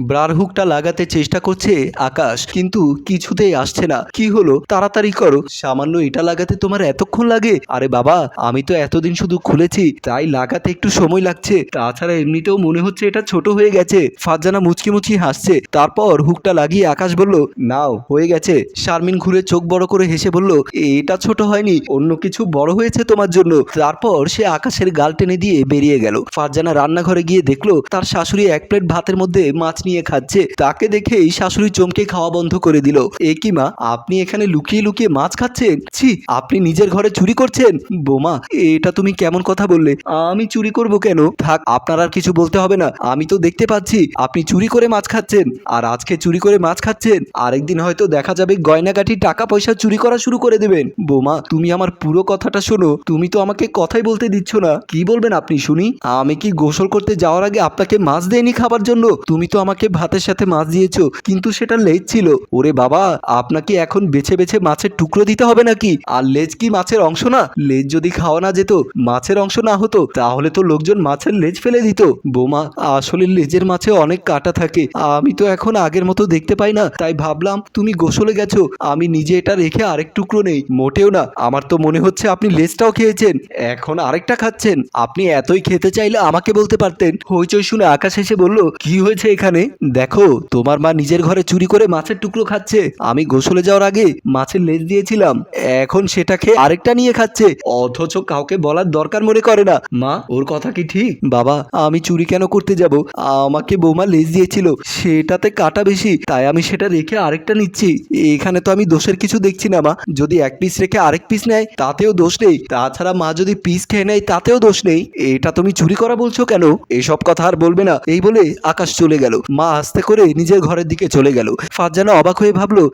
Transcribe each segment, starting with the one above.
ব্রার হুকটা লাগাতে চেষ্টা করছে আকাশ, কিন্তু কিছুতেই আসছে না। কি হলো? তাড়াতাড়ি করো। সামান্য এটা লাগাতে তোমার এতক্ষণ লাগে? আরে বাবা, আমি তো এতদিন শুধু খুলেছি, তাই লাগাতে একটু সময় লাগছে। তাছাড়া এমনিতেও মনে হচ্ছে এটা ছোট হয়ে গেছে। ফারজানা মুচকি মুচকি হাসছে। তারপর হুকটা লাগিয়ে আকাশ বলল, নাও, হয়ে গেছে। শারমিন ঘুরে চোখ বড় করে হেসে বলল, এটা ছোট হয়নি, অন্য কিছু বড় হয়েছে তোমার জন্য। তারপর সে আকাশের গাল টেনে দিয়ে বেরিয়ে গেল। ফারজানা রান্নাঘরে গিয়ে দেখল, তার শাশুড়ি এক প্লেট ভাতের মধ্যে মাছ নিয়ে খাচ্ছে। তাকে দেখেই শাশুড়ি চমকে খাওয়া বন্ধ করে দিল। এ কি মা, আপনি এখানে লুকিয়ে লুকিয়ে মাছ খাচ্ছেন? ছি, আপনি নিজের ঘরে চুরি করছেন? বোমা, এটা তুমি কেমন কথা বললে? আমি চুরি করব কেন? থাক, আপনার আর কিছু বলতে হবে না। আমি তো দেখতে পাচ্ছি, আপনি চুরি করে মাছ খাচ্ছেন। আর আজকে চুরি করে মাছ খাচ্ছেন। আরেকদিন হয়তো দেখা যাবে গয়নাগাটি টাকা পয়সা চুরি করা শুরু করে দেবেন। বোমা, তুমি আমার পুরো কথাটা শোনো। তুমি তো আমাকে কথাই বলতে দিচ্ছ না। কি বলবেন আপনি, শুনি? আমি কি গোসল করতে যাওয়ার আগে আপনাকে মাছ দেয়নি খাবার জন্য? তুমি তো আমাকে ভাতের সাথে মাছ দিয়েছ, কিন্তু সেটা লেজ ছিল। ওরে বাবা, আপনাকে এখন বেছে বেছে মাছের টুকরো দিতে হবে নাকি? আর লেজ কি মাছের অংশ না? লেজ যদি খাওয়া না যেত, মাছের অংশ না হতো, তাহলে তো লোকজন মাছের লেজ ফেলে দিত। বোমা, আসলে লেজের মাছে অনেক কাটা থাকে। আমি তো এখন আগের মতো দেখতে পাই না, তাই ভাবলাম তুমি গোসলে গেছো। আমি নিজে এটা রেখে আরেক টুকরো নেই। মোটেও না, আমার তো মনে হচ্ছে আপনি লেজটাও খেয়েছেন। এখন আরেকটা খাচ্ছেন। আপনি এতই খেতে চাইলে আমাকে বলতে পারতেন। হইচই শুনে আকাশ এসে বলল, কি হয়েছে এখানে? দেখো, তোমার মা নিজের ঘরে চুরি করে মাছের টুকরো খাচ্ছে। আমি গোসলে যাওয়ার আগে মাছের লেজ দিয়েছিলাম। এখন সেটা খেয়ে আরেকটা নিয়ে খাচ্ছে। অথচ কাউকে বলার দরকার মনে করে না। মা, ওর কথা কি ঠিক? বাবা, আমি চুরি কেন করতে যাব? আমাকে বৌমা লেজ দিয়েছিল। সেটাতে কাটা বেশি, তাই আমি সেটা রেখে আরেকটা নিচ্ছি। এখানে তো আমি দোষের কিছু দেখছি না, মা। যদি এক পিস রেখে আরেক পিস নেয়, তাতেও দোষ নেই। তাছাড়া মা যদি পিস খেয়ে নেয়, তাতেও দোষ নেই। এটা তুমি চুরি করা বলছো কেন? এসব কথা আর বলবে না। এই বলে আকাশ চলে গেল। মা আস্তে করে নিজের ঘরের দিকে চলে গেল। ফারজানা অবাক হয়ে ভাবলো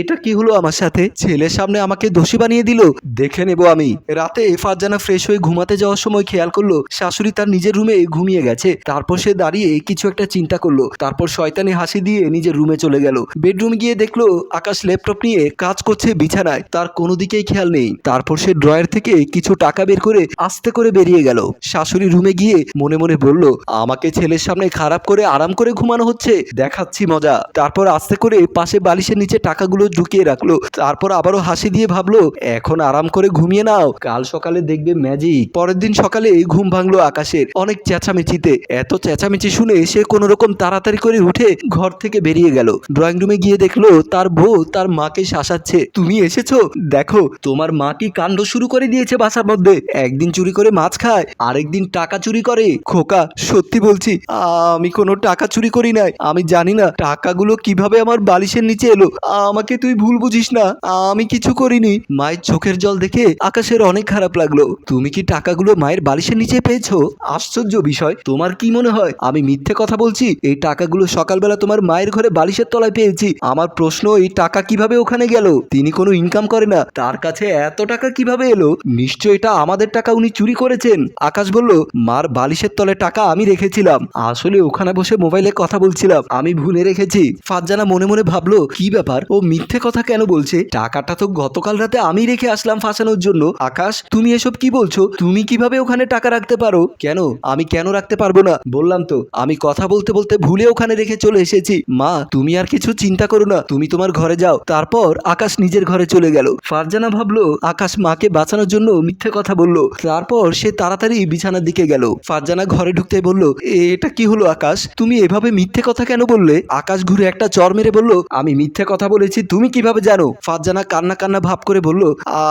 এটা কি হলো আমার সাথে? ছেলের সামনে আমাকে দোষী বানিয়ে দিল? দেখে নেব আমি। রাতে ফারজানা ফ্রেশ হয়ে ঘুমাতে যাওয়ার সময় খেয়াল করল, শাশুড়ি তার নিজের রুমে ঘুমিয়ে গেছে। তারপর সে দাঁড়িয়ে কিছু একটা চিন্তা করল। তারপর শয়তানি হাসি দিয়ে নিজের রুমে চলে গেল। বেডরুম গিয়ে দেখল, আকাশ ল্যাপটপ নিয়ে কাজ করছে বিছানায়। তার কোনো দিকেই খেয়াল নেই। তারপর সে ড্রয়ার থেকে কিছু টাকা বের করে আস্তে করে বেরিয়ে গেল। শাশুড়ি রুমে গিয়ে মনে মনে বলল, আমাকে ছেলের সামনে খারাপ করে আরাম করে ঘুমানো হচ্ছে, দেখাচ্ছি মজা। তারপর আস্তে করে পাশে বালিশের নিচে টাকাগুলো ঢুকিয়ে রাখল। তারপর আবারও হাসি দিয়ে ভাবলো, এখন আরাম করে ঘুমিয়ে নাও। কাল সকালে দেখবে ম্যাজিক পরের দিন সকালে ঘুম ভাঙলো আকাশের অনেক চেঁচামেচিতে। এত চেঁচামেচি শুনে সে কোনো রকম তাড়াতাড়ি করে উঠে ঘর থেকে বেরিয়ে গেল। ড্রয়িং রুমে গিয়ে দেখল, তার বউ তার মাকে শাসাচ্ছে। তুমি এসেছ? দেখো, তোমার মা কি কাণ্ড শুরু করে দিয়েছে বাসার মধ্যে? একদিন চুরি করে মাছ খায়, আরেকদিন টাকা চুরি করে। খোকা, সত্যি বলছি আমি কোনো টাকা চুরি করি নাই। আমি জানি না টাকাগুলো কীভাবে আমার বালিশের নিচে এলো। আমাকে তুই ভুল বুঝিস না। আমি কিছু করিনি। মায়ের চোখের জল দেখে আকাশের অনেক খারাপ লাগল। তুমি কি টাকাগুলো মায়ের বালিশের নিচে পেয়েছ? আশ্চর্য বিষয়। তোমার কি মনে হয়? আমি মিথ্যে কথা বলছি? এই টাকাগুলো সকালবেলা তোমার মায়ের ঘরে বালিশের তলায় পেয়েছি। আমার প্রশ্ন, এই টাকা কীভাবে ওখানে গেল? তিনি কোনো ইনকাম করে না। তার কাছে এত টাকা কীভাবে এলো? নিশ্চয় এটা আমাদের টাকা উনি চুরি করেছেন। আকাশ বলল, মার বালিশের তলে টাকা আমি রেখেছিলাম। আসলে ওখানে বসে মোবাইলে কথা বলছিলাম, আমি ভুলে রেখেছি। ফারজানা মনে মনে ভাবলো, কি ব্যাপার? ও মিথ্যে কথা কেন বলছে? টাকাটা তো গতকাল রাতে আমি রেখে আসলাম ফাঁসানোর জন্য। আকাশ, তুমি এসব কি বলছো? তুমি কীভাবে ওখানে টাকা রাখতে পারো? কেন? আমি কেন রাখতে পারব না? বললাম তো, আমি কথা বলতে বলতে ভুলে ওখানে রেখে চলে এসেছি। মা, তুমি আর কিছু চিন্তা করো না, তুমি তোমার ঘরে যাও। তারপর আকাশ নিজের ঘরে চলে গেল। ফারজানা ভাবলো, আকাশ মাকে বাঁচানোর জন্য মিথ্যে কথা বলল। তারপর সে তাড়াতাড়ি বিছানার দিকে গেল। ফারজানা ঘরে ঢুকতে বলল এটা কি হলো আকাশ? তুমি এভাবে মিথ্যে কথা কেন বললে? আকাশ ঘুরে একটা চর মেরে বলল, আমি মিথ্যে কথা বলেছি, তুমি কীভাবে জানো? ফারজানা কান্না কান্না ভাব করে বলল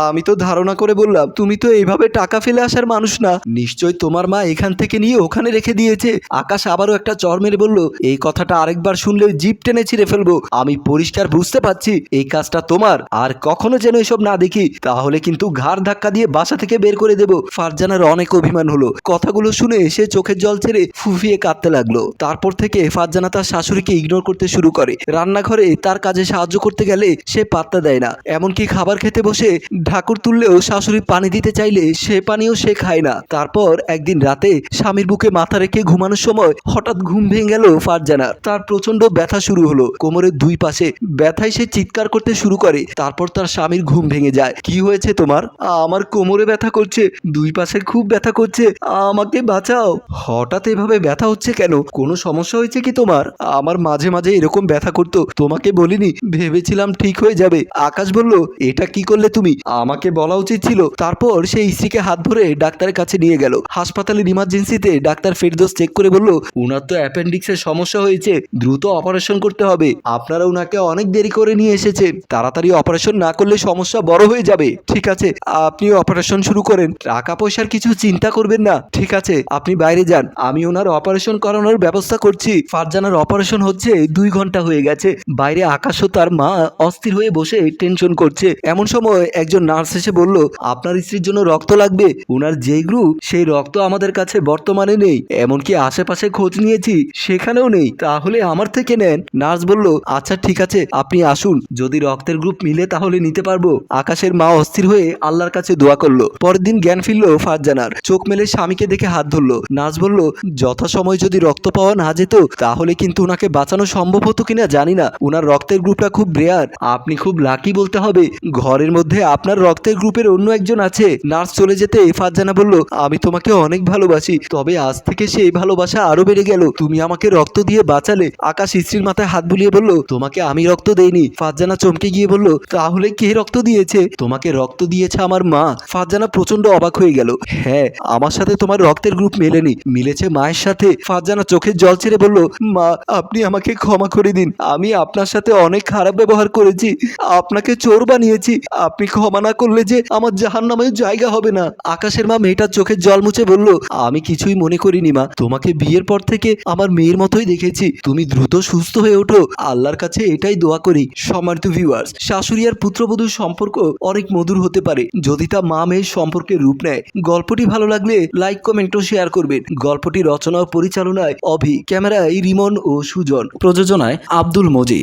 আমি তো ধারণা করে বললাম, তুমি তো এইভাবে টাকা ফেলে আসার মানুষ না। নিশ্চয় তোমার মা এখান থেকে নিয়ে ওখানে রেখে দিয়েছে। আকাশ আবারও একটা চর মেরে বলল, এই কথাটা আরেকবার শুনলে জিপ টেনে ছিঁড়ে ফেলব। আমি পরিষ্কার বুঝতে পারছি, এই কাজটা তোমার। আর কখনো যেন এসব না দেখি, তাহলে কিন্তু ঘাড় ধাক্কা দিয়ে বাসা থেকে বের করে দেব। ফারজানার অনেক অভিমান হলো। কথাগুলো শুনে সে চোখের জল ছেড়ে ফুফিয়ে কাঁদতে লাগল। তারপর থেকে ফারজানা তার শাশুড়িকে ইগনোর করতে শুরু করে। রান্নাঘরে তার কাজে সাহায্য করতে গেলে সে পাত্তা দেয় না। এমনকি খাবার খেতে বসে ঢাকুর তুললেও শাশুড়ি পানি দিতে চাইলে সে পানিও সে খায় না। তারপর একদিন রাতে স্বামীর বুকে মাথা রেখে ঘুমানোর সময় হঠাৎ ঘুম ভেঙে গেল ফারজানার তার প্রচণ্ড ব্যথা শুরু হলো। কোমরের দুই পাশে ব্যথায় সে চিৎকার করতে শুরু করে। তারপর তার স্বামীর ঘুম ভেঙে যায়। কি হয়েছে তোমার? আমার কোমরে ব্যথা করছে। দুই পাশে খুব ব্যথা করছে। আমাকে বাঁচাও। হঠাৎ এভাবে ব্যথা হচ্ছে কেন? কোনো সমস্যা হয়েছে কি তোমার তোমার? আমার মাঝে মাঝে এরকম ব্যথা করতো, তোমাকে বলিনি, ভেবেছিলাম ঠিক হয়ে যাবে। আকাশ বলল, এটা কি করলে তুমি? আমাকে বলা উচিত ছিল, তারপর সেই স্ত্রীকে হাত ধরে ডাক্তারের কাছে নিয়ে গেল। হাসপাতালের ইমার্জেন্সিতে ডাক্তার ফেরদোস চেক করে বলল, উনার তো অ্যাপেন্ডিক্সের সমস্যা হয়েছে, দ্রুত অপারেশন করতে হবে। আপনারা উনাকে অনেক দেরি করে নিয়ে এসেছেন। তাড়াতাড়ি অপারেশন না করলে সমস্যা বড় হয়ে যাবে। ঠিক আছে, আপনি অপারেশন শুরু করেন। টাকা পয়সার কিছু চিন্তা করবেন না। ঠিক আছে, আপনি বাইরে যান। আমি ওনার অপারেশন করানোর ব্যবস্থা করছি। ফারজানার অপারেশন হচ্ছে, দুই ঘণ্টা হয়ে গেছে। বাইরে আকাশ ও তার মা অস্থির হয়ে বসে টেনশন করছে। এমন সময় একজন নার্স এসে বলল, আপনার স্ত্রীর জন্য রক্ত লাগবে। ওনার যেই গ্রুপ, সেই রক্ত আমাদের কাছে বর্তমানে নেই। এমনকি আশেপাশে খোঁজ নিয়েছি, সেখানেও নেই। তাহলে আমার থেকে নেন। নার্স বলল আচ্ছা ঠিক আছে, আপনি আসুন। যদি রক্তের গ্রুপ মিলে তাহলে নিতে পারব। আকাশের মা অস্থির হয়ে আল্লাহর কাছে দোয়া করল। পরের দিন জ্ঞান ফিরল ফারজানার। চোখ মেলে স্বামীকে দেখে হাত ধরলো। নার্স বলল, যথাসময় যদি রক্ত পাওয়া না যেত তাহলে কিন্তু ওনাকে বাঁচানো সম্ভব হতো কিনা জানি না। ওনার রক্তের গ্রুপটা খুব রেয়ার আপনি খুব লাকি বলতে হবে। ঘরের মধ্যে আপনার রক্তের গ্রুপের অন্য একজন আছে। নার্স চলে যেতে ফারজানা বলল, আমি তোমাকে অনেক ভালোবাসি। তবে আজ থেকে সেই ভালোবাসা আরও বেড়ে গেল। তুমি আমাকে রক্ত দিয়ে বাঁচালে। আকাশ স্ত্রীর মাথায় হাত বুলিয়ে বলল, তোমাকে আমি রক্ত দেইনি। ফারজানা চমকে গিয়ে বলল, তাহলে কে রক্ত দিয়েছে? তোমাকে রক্ত দিয়েছে আমার মা। ফারজানা প্রচণ্ড অবাক হয়ে গেল হ্যাঁ আমার সাথে তোমার রক্তের গ্রুপ মেলেনি। মিলেছে মায়ের সাথে। ফারজানা চোখের জল ছেড়ে বলল মা, আপনি আমাকে ক্ষমা করে দিন। আমি আপনার সাথে অনেক খারাপ ব্যবহার করেছি। আপনাকে চোর বানিয়েছি। আপনি ক্ষমা না করলে যে আমার জাহান নামে জায়গা হবে না। আকাশের মা মেয়েটার চোখের জল মুছে বলল, আমি কিছুই মনে করিনি মা। তোমাকে বিয়ের পর থেকে আমার মেয়ের মতোই দেখেছি। তুমি দ্রুত সুস্থ হয়ে ওঠো। আল্লাহর কাছে এটাই দোয়া করি। সমার্থ ভিউয়ার্স শাশুড়ি আর পুত্রবধূর সম্পর্ক অনেক মধুর হতে পারে। যদি তা মা মেয়ের সম্পর্কে রূপ নেয়। গল্পটি ভালো লাগলে লাইক কমেন্ট ও শেয়ার করবেন। গল্পটি রচনা ও পরিচালনায় অভি। ক্যামেরা ক্যামেরায় রিমন ও সুজন। প্রযোজনায় আব্দুল মজিদ।